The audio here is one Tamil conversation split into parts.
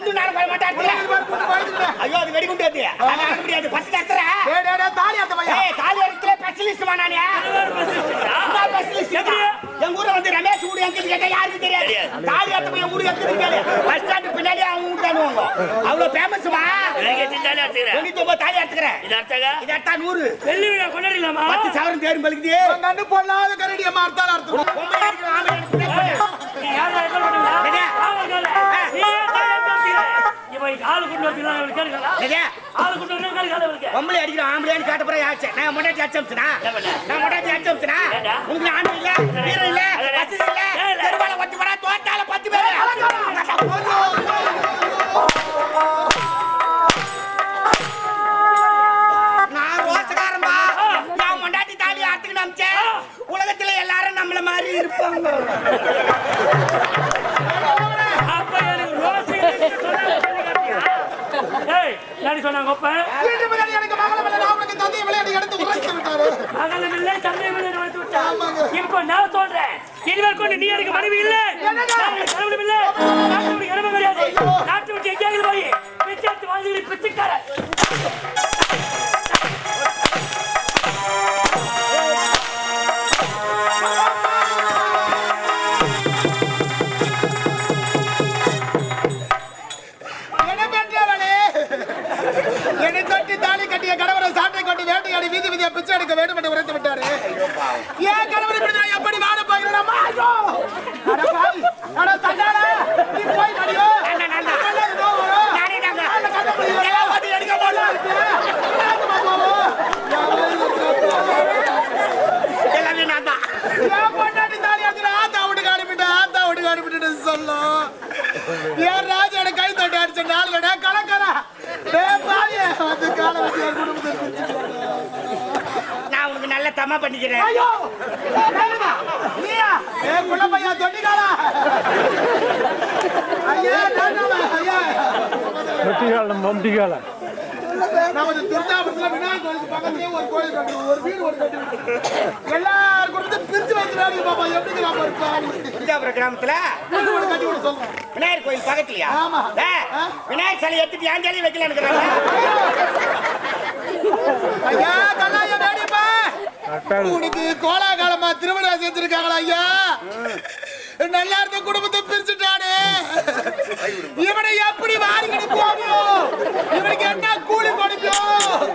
குண்டு நாள் போய் மாட்டேன் ஐயோ அது முடியாது டேய், டேய், தாலி அறுத்த பையா. ஏய் காலி இடத்துல ஸ்பெஷலிஸ்ட் நானே? நான். எங்க ஊர்ல வந்து ரமேஷ் ஊரு எங்க கேட்டா யாருக்கு தெரியாது? காலி இடத்துல என் ஊரு எங்க பஸ் ஸ்டாண்ட் பின்னாடி அவங்க ஊர் தானுவாங்க அவ்வளவு வச்சுக்கிறேன் தொண்ணூத்தி ஒன்பது தாலி எடுத்துக்கிறேன் இது அர்த்தங்க இது எடுத்தா நூறு. வெள்ளி விழா கொண்டாடிடலாமா? பத்து சவரம் தேரும் பலிக்குது உன் கண்ணு பொல்லாத கரடி பொம்பளை அடிக்கிறோம் ஆம்பளையான்னு கேட்ட பிறகு ஆச்சு. நான் முன்னாடி அச்சம்ச்சுனா? நான் முன்னாடி அச்சம்ச்சுனா? உங்களுக்கு ஆண்டு இல்ல வீரம் இல்ல. வசதி? தெருவால தோட்டால பத்து பேரு. நான் ரோசக்காரன்பா. நான் முண்டாட்டி தாலி ஆத்துக்கு நம்பிச்சேன் உலகத்துல எல்லாரும் நம்மள மாதிரி இருப்பாங்க. ஏய், என்னடி சொன்னாங்க அப்ப? வீட்டு முன்னாடி எனக்கு மகளம் இல்லை, நான் உனக்கு தந்தை விளையாடி எடுத்து விட்டாரு. மகளும் இல்லை, தந்தையும் இல்லை, வளர்த்து விட்டா. ஆமாங்க. இப்ப நான் சொல்றேன் இனிமேல் கொண்டு நீ எனக்கு மனைவி இல்ல ஏன் கணவரை இப்படி நான் எப்படி வாழ போகிறேன் அம்மா, ஐயோ! அட பாவி, அட சண்டாளா, நீ போய் மடியோ. நல்ல, நல்ல. நல்ல இதோ வரும். நானே தாங்க. நல்ல கதை புரியுது. எல்லாம் வந்து எடுக்க போறோம். என்னத்தும்மா போவோம்? எல்லாமே நான் தான் என் பொண்டாட்டி தாலி அறுத்துட்டு ஆத்தா வீட்டுக்கு அனுப்பிட்டு, ஆத்தா வீட்டுக்கு அனுப்பிட்டுட்டு சொல்லும். என் ராஜா எனக்கு கை தட்டி அடிச்ச நாளுடா, கலக்கரா. டேய் பாவி, வந்து காலை வச்சு என் குடும்பத்தை பிரிச்சுட்டு நான் உனக்கு நல்ல தமா பண்ணிக்கிறேன். ஐயோ? நீயா? நமது விநாயகர் கோயிலுக்கு பக்கத்துலயே ஒரு கோயில் கட்டணும். ஒரு வீடு ஒண்ணு கட்டி. விட்டுருக்கோம். எல்லார் குடும்பத்தையும் பிரிச்சு பாப்பா. எப்படி கிராமத்துல கட்டி விட சொல்றேன். விநாயகர் கோயில் பக்கத்துலயா? ஆமா. விநாயகர் சிலை எடுத்துட்டு ஏன் சிலையை வைக்கல இருக்கிறாங்க. ஐயா! உனக்கு கோலாகாலமா திருமணம் செஞ்சிருக்காங்களா ஐயா? நல்லா இருந்த குடும்பத்தை பிரிச்சுட்டானே. இவனை எப்படி வாரிக்கிட்டு போகும் இவனுக்கு என்ன கூலி கொடுக்கும்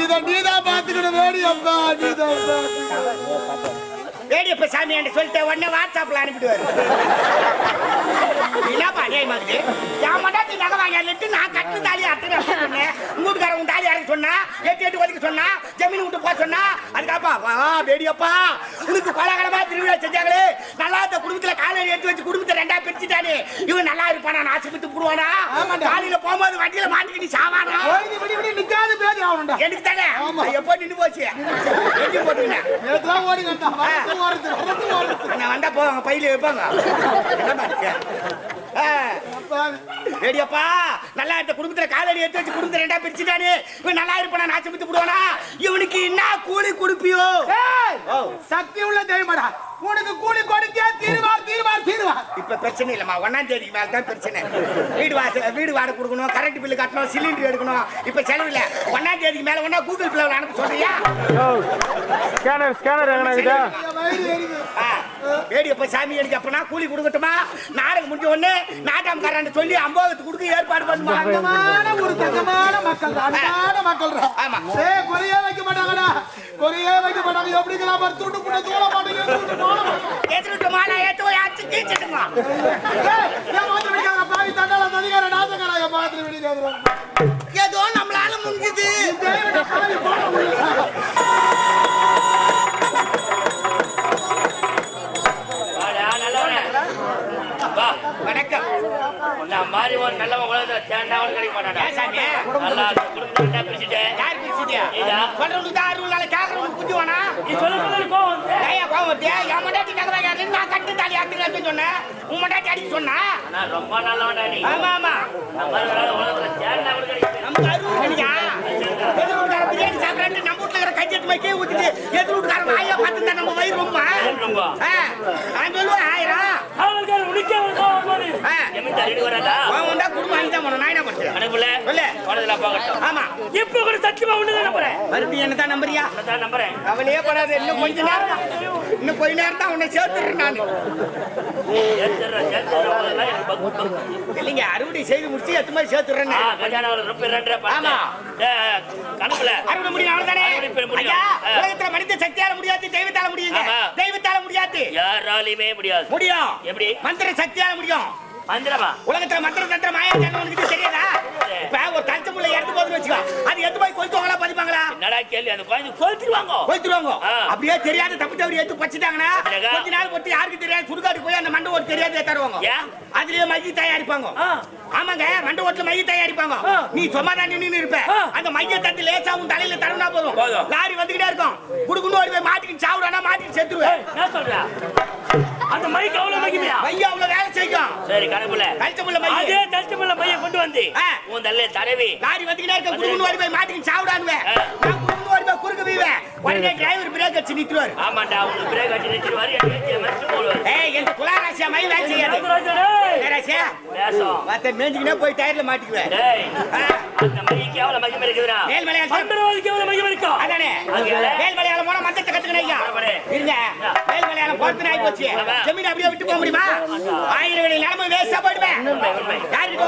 இத நீதான் பாத்துக்கணும் வேடி அப்பா நீதான் வேடியப்ப சாமி என்று சொல்லிட்டு உடனே வாட்ஸ்அப்ல அனுப்பிடுவாரு. என்னப்பா அநியாயமாகுது என் மண்டாட்டி நகை வாங்கிட்டு நான் கட்டு தாலி அத்தனை சொன்னேன். வீட்டுக்காரன் உன் தாலி அறக்க சொன்னா எட்டு எட்டு ஒதுக்க சொன்னா ஜமீன் விட்டு போக சொன்னா அதுக்காப்பா வா வேடியப்பா. உனக்கு கோலாகலமா திருவிழா செஞ்சாங்களே. நல்லா இந்த குடும்பத்துல காலையில எடுத்து வச்சு குடும்பத்தை ரெண்டா பிரிச்சுட்டானே. இவன் நல்லா இருப்பானா? நான் ஆசைப்பட்டு போடுவானா. காலையில போகும்போது வண்டியில மாட்டிக்கிட்டு நீ சாவானா நிக்காது பேதி ஆகணும்டா. எனக்கு தானே? எப்போ நின்று போச்சு? போட்டுக்கினேன் நேத்துலாம் ஓடி நான் வந்தா போவாங்க பையில வைப்பாங்க. என்னம்மா இருக்கு? ரெடியாப்பா நல்லா இந்த குடும்பத்துல காலடி எடுத்து வச்சு குடும்பத்தை ரெண்டா பிரிச்சுட்டானே. இவன் நல்லா இருப்பானா நாச்சம் வித்து போடுவானா? இவனுக்கு என்ன கூலி கொடுப்பியோ. சக்தி உள்ள தெய்வமடா. உனக்கு கூலி கொடுக்க தீர்வார் தீர்வார் தீர்வார். இப்ப பிரச்சனை இல்லம்மா ஒன்னாம் தேதிக்கு மேல தான் பிரச்சனை. வீடு வாசல் வீடு வாடகை கொடுக்கணும் கரண்ட் பில்லு கட்டணும் சிலிண்டர் எடுக்கணும். இப்ப செலவு இல்ல. ஒன்னாம் தேதிக்கு மேல ஒன்னா கூகுள் பிளவுல அனுப்ப சொல்றியா? ஸ்கேனர் ஸ்கேனர் எரியுது. வேடியப்ப சாமி எனக்கு அப்பனா கூலி கொடுக்கட்டுமா? நாடகம் முடிஞ்ச உடனே நாட்டாம்காரன் சொல்லி அம்போகத்துக்கு கொடுக்க ஏற்பாடு பண்ணுமா? தங்கமான ஒரு தங்கமான மக்கள். அன்பான மக்கள். ஆமா. ஏய், குறையே வைக்க மாட்டாங்கடா. குறையே வைக்க மாட்டாங்க. எப்படிங்களா பாரு துண்டு புண்ண தூள மாட்டேங்க எதிர்ட்டு மாலை ஏத்து போய் அச்சு கீச்சிட்டுமா? ஏய், ஏன் மாத்திரம் வெடிக்காங்க பாவி தண்டால ததிகார நாசகாரா என் மாத்திரம் வெடிக்காது ஏதோ நம்மளால முடிஞ்சது. வணக்கம். உன்னை மாதிரி ஒரு நல்லவன் உலகத்துல கிடைக்க சாமி? நல்லா குடும்பத்தை. யார் தான் அறுபது நாள் நீ கோவம் கோவம்? என் மண்டாட்டி நான் கட்டு தாலி அத்துக்கலாம்னு சொன்னேன் உன் மண்டாட்டி அடிக்க சொன்னா? ரொம்ப நல்லவன்டா நீ. ஆமா ஆமா. ஆள் உலகத்துல தேர்ந்தாவன் கிடைக்க நமக்கு அறுபது கிடைக்கா பிரியாணி சாப்பிட்றான்னு நம்ம வீட்டுல இருக்கிற கஞ்சி மைக்கே ஊத்திட்டு எதிர் வீட்டுக்காரன் வாயா ரொம்ப ரொம்ப. நான் சொல்லுவேன் ஆயிரம் உனக்கே ஒரு கோவம் வராதா? அவன் வந்தா குடும்பம் நான் என்ன பண்ணுறேன் கணக்குல சொல்லு. போனதெல்லாம் போகட்டும். ஆமா இப்ப கூட சத்தியமா ஒண்ணுதான் நம்புறேன். மறுபடியும் என்ன தான் நம்புறியா அதான் நம்புறேன். கவலையே படாத இன்னும் கொஞ்ச நேரம் தான். இன்னும் கொஞ்ச நேரம் தான் உன்னை சேர்த்துறேன் நான் சேர்த்துடுறேன், சேர்த்துடுறேன். அதெல்லாம் எனக்கு பக்கு, பக்கு. இல்லைங்க அறுவடை செய்து முடிச்சு எத்து மாதிரி சேர்த்துறேன் கஜானாவுல ரொம்ப. ஆமா. கணக்குல அறுவடை முடியும் அவ்வளவுதானே. உலகத்துல சக்தியால முடியாது தெய்வத்தால முடியுங்க. தெய்வத்தால முடியாது. யாராலையுமே முடியாது. முடியும். எப்படி? மந்திர சக்தியால முடியும். மந்திரமா? உலகத்துல மந்திர தந்திர மாயா உனக்கு தெரியாதா? இப்ப ஒரு கழுத்து முள்ள எடுத்து போதுன்னு வச்சுக்கோ. அது எடுத்து போய் கொளுத்துவாங்களா பதிப்பாங்களா? என்னடா கேள்வி? அந்த குழந்தை கொளுத்துருவாங்க ஆ. அப்படியே தெரியாத தப்பு தவறி எடுத்து பச்சிட்டாங்கன்னா. கொஞ்ச நாள் பொறுத்து யாருக்கு தெரியாது? சுடுகாட்டு தெரியாத தருவாங்க? அதுலயே மைய தயாரிப்பாங்க. ஆமாங்க மண்டை ஓட்டுல மைய தயாரிப்பாங்க. நீ சும்மா தான் நின்னு இருப்ப. அந்த மைய தட்டு லேசா உன் தலையில தருணா போதும். லாரி வந்துகிட்டே இருக்கும் குடுக்குன்னு ஓடி போய் மாட்டிக்கிட்டு சாவுடானா மாட்டிட்டு செத்துருவேன் அந்த மைக் அவ்வளவு மகிமையா மைய அவ்வளவு வேலை செய்யும் சரி கணக்குல கழுத்து முள்ள மைய அதே தட்டுமுள்ள மைய கொண்டு வந்து. உன் தள்ள தடவி லாரி வந்துகிட்டே இருக்க குடுக்குன்னு ஓடி போய் ஆ. நான் குடுக்குன்னு ஓடி போய் டிரைவர் பிரேக் அடிச்சு நிறுத்துவாரு ஆமாண்டா பிரேக் அடிச்சு ஏய் எங்க துளாராசியா மை வேலை செய்யாது மேஞ்சிக்கினே போய் டயர்ல மாட்டிக்குவேன். டேய் ஆ. அந்த மைக்கு எவ்வளவு மகிமை இருக்குதுடா. மேல் எவ்வளவு மகிமை இருக்கா? அதானே. மேல் மலையாளம் போனா கத்துக்கணும் ஐயா. இருங்க. மேல் போச்சு. ஜமீன் அப்படியே விட்டு போக முடியுமா? ஆயிரம் வேலை நிலம வேஸ்டா போயிடுவேன். யாருக்கு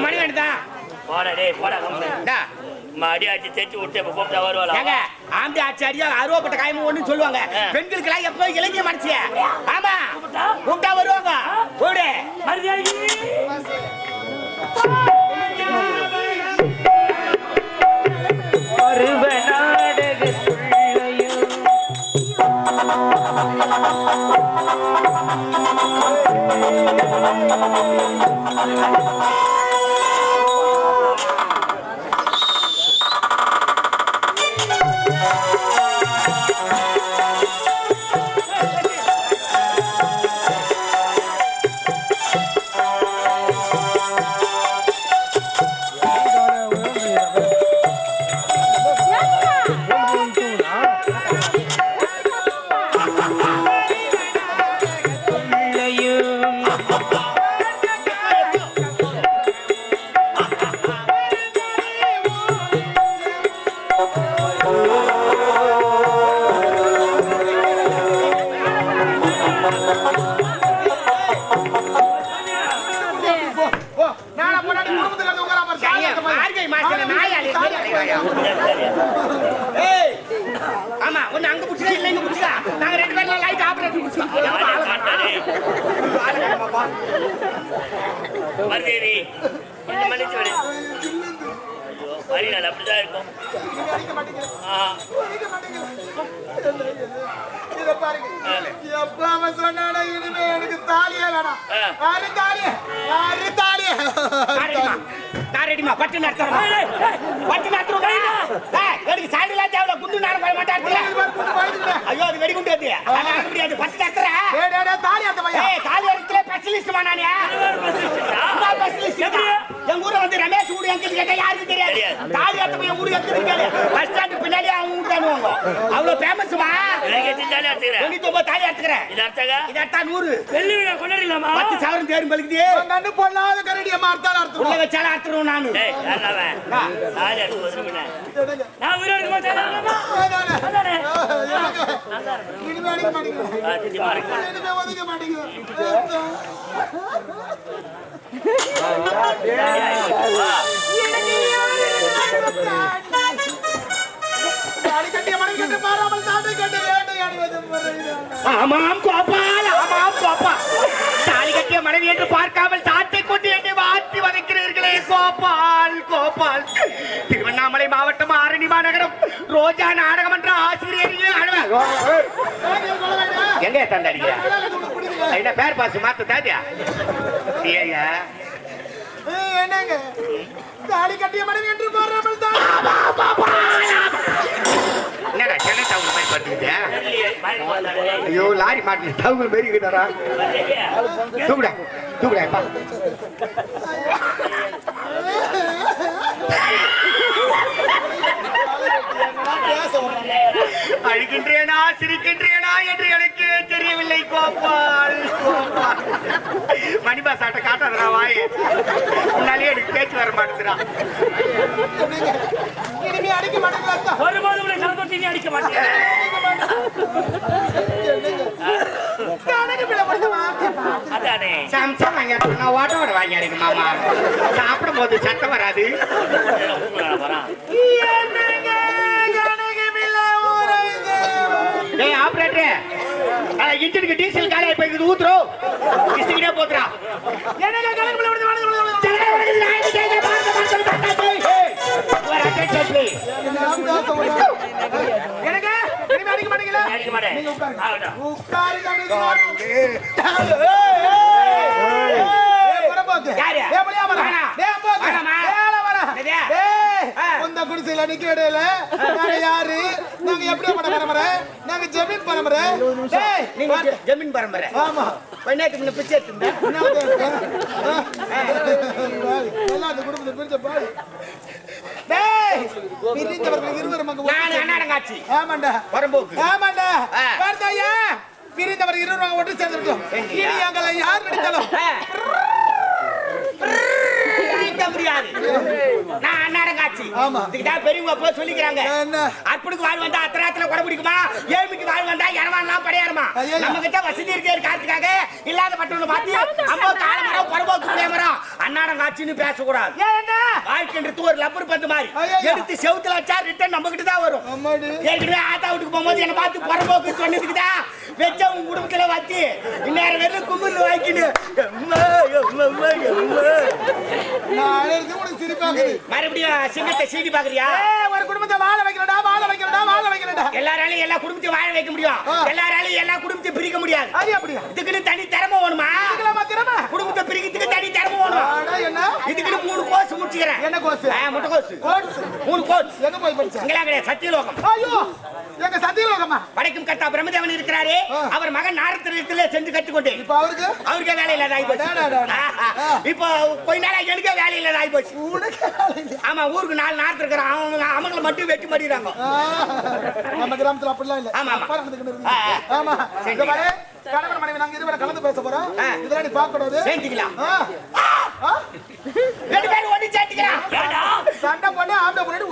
மணி போடா டேய் போடா மடி அடிச்சு தேய்ச்சி விட்டு இப்ப கூப்பிட்டா வருவாளா? ஏங்க ஆம்பி ஆச்சு அடியா அருவப்பட்ட காயமும் ஒண்ணு சொல்லுவாங்க. பெண்களுக்கு எல்லாம் எப்போ இளைஞ மனசிய ஆமா. கூப்பிட்டா? வருவாங்க. போடு. மரியாதை. ஆமா ஒண்ணு அங்க இல்ல இங்க நாங்க ரெண்டு பேரும் லைட் மருதேவி மன்னிச்சு விடு. அப்படிதான் இருக்கும். எனக்கு தாலியே வேணாம். தாலியே? தாலியே? நான் ரெடிமா பட்டு டேய். பட்டு நடத்துறேன் எனக்கு சாயந்தரம் தேவை குண்டு நேரம் போய் போயிடுச்சுடா. ஐயோ அது வெடிகுண்டு அது. அது அறுக்க முடியாது. பட்டு நடத்துறேன் தாலி அறுத்த பையன். தாலி அறுக்கல ஸ்பெஷலிஸ்ட்மா நானே. இருவர் பேசிட்டா? நான் specialist எப்படி? தான். எங்க ஊர்ல எங்க கேட்டா யாருக்கு தெரியாது. தாலி அறுத்த என் ஊரு எங்க கேளு. பஸ் ஸ்டாண்ட் பின்னாடி அவங்க ஊர் தானுவாங்க அவ்வளவு ஃபேமஸ்மா எத்தனை தாலி அறுத்துக்கிறேன் இது அர்த்தங்க? இது அறுத்தா நூறு. வெள்ளி விழா கொண்டாடிடலாமா? பத்து சவரம் தேரும் கண்ணு உள்ள நானு. நான் உயிரோடு இனிமே அடிக்க. இனிமே ஒதுக்க. ஆமாம் கோபால் ஆமாம் கோபா. தாலி கட்டிய மனைவி என்று பார்க்காமல் சாட்டை கொண்டு என்னை வாட்டி வதைக்கிறீர்களே கோபால் கோபால். திருவண்ணாமலை மாவட்டம் ஆரணி மாநகரம். ரோஜா நாடகம் என்ற ஆசிரியர் எங்க தந்தாடியா? என்ன பேர் பாசு? மாத்து தாதியா என்னங்க? தாலி கட்டிய மனைவி என்று பாராமல் தான். என்னடா சென்னை டவுன் மாதிரி பார்த்துக்கிட்டேன் ஐயோ லாரி மாட்டி டவுன் பெருகிட்டாரா தூக்குடா தூக்குடா அழுகின்றேனா சிரிக்கின்றேன்? மணிபா சாட்டை காட்டாதடா வாய். முன்னாலே எனக்கு பேச்சு வர மாட்டேங்கிறா? இனிமே அடிக்க மாட்டீங்களா அத்தா? ஒருபோதும் உன்னை கலந்தொட்டி நீ அடிக்க மாட்டேன். ஓட்டோட வாங்கி அடிக்கு மாமா. சாப்பிடும் போது சத்தம் வராது. ஆபரேட்டர். இன்ஜினுக்கு டீசல் காலையை போய் ஊத்துறோம் இசுக்கிட்டே போத்துறா. இனிமே அடிக்க மாட்டீங்களா? அடிக்க மாட்டேன். உட்காரு. யாரு? உந்த குடிசையில நிக்க இடையில நாங்க யாரு? நாங்க எப்படி பண்ண பரம்பரை? நாங்க ஜமீன் பரம்பரை. நீங்க ஜமீன் பரம்பரை. ஆமா. கொஞ்ச முன்ன பிச்சை எடுத்திருந்தேன் எல்லாம் அந்த குடும்பத்தை பிரிச்ச பாரு. பிரிந்தவர்கள் இருவர் மங்க நான் அண்ணாடங்காட்சி ஆமாண்டா. வரம்போக்கு ஆமாண்டா. ஆ. பார்த்தாயா? பிரிந்தவர் இருவர் மங்க ஒன்று? இனி எங்களை யார் நடித்தாலும் அழிக்க முடியாது. நான் அண்ணாடங்காட்சி ஆமா. இதுக்குதான் பெரியவங்க அப்போ சொல்லிக்கிறாங்க. என்ன? அற்புடுக்கு வாழ் வந்தா அத்தராத்துல கொடை பிடிக்குமா? ஏழ்மைக்கு வாழ் வந்தா இரவான்லாம் படையாருமா. நம்ம கிட்ட வசதி இருக்கே காத்துக்காக இல்லாத பட்டவங்க பார்த்து அம்மா கால மரம் புளிய மரம். அன்னாடம் காட்சின்னு பேசக்கூடாது. வாழ்க்கைன்றது ஒரு லப்பர் பந்து மாதிரி. எடுத்து செவுத்துல வச்சா ரிட்டர்ன் நம்ம கிட்ட தான் வரும். ஏற்கனவே ஆத்தா வீட்டுக்கு போகும்போது என்ன பார்த்து புறம்போக்கு சொன்னதுக்குதா? வச்ச உங்க குடும்பத்துல வச்சு இந்நேரம் வெறும் கும்பிட்டு வாங்கின்னு மறுபடியும் சிங்கத்தை சீடி பாக்குறியா ஒரு குடும்பத்தை வாழ வைக்கிறடா வாழ வைக்கிறடா வாழ வைக்கிறடா எல்லாராலையும் எல்லா குடும்பத்தையும் வாழ வைக்க முடியும். எல்லாராலையும் எல்லா குடும்பத்தையும் பிரிக்க முடியாது. அது அப்படியா இதுக்குன்னு தனி திறமை வேணுமா? இதுக்கலாமா திறமை குடும்பத்தை பிரிக்கிறதுக்கு தனி திறமை வேணும்? ஆனா என்ன? இதுக்குன்னு மூணு கோர்ஸ் முடிச்சுக்கிறேன். என்ன கோர்ஸ்? முட்டை கோர்ஸ். கோர்ஸ். மூணு கோர்ஸ். எங்க போய் படிச்ச? இங்கெல்லாம் கிடையாது சத்தியலோகம். ஐயோ! எங்க சத்தியலோகமா படைக்கும் கர்த்தா பிரம்மதேவன் இருக்கிறாரே. அவர் மகன் நாரத்திரத்திலே சென்று கற்றுக்கொண்டு. இப்ப அவருக்கு? அவருக்கே வேலை இல்லாத ஆகி போச்சு. இப்போ கொஞ்ச நாளா எனக்கே வேலை இல்லாத ஆகி போச்சு? ஆமா ஊருக்கு நாலு நாரத்து இருக்கிறான் அவங்க அவங்களை மட்டும் வெட்டி மாட்டிடுறாங்க நம்ம கிராமத்துல அப்படிலாம் இல்ல. ஆமா, ஆமா. கணவன் மனைவி நாங்க இருவரை கலந்து பேச போறோம். இதெல்லாம் நீ? ரெண்டு பேரும் ஒண்ணு சேர்த்துக்கலாம். ஏடா சண்டை பண்ண ஆம்பளை முன்னாடி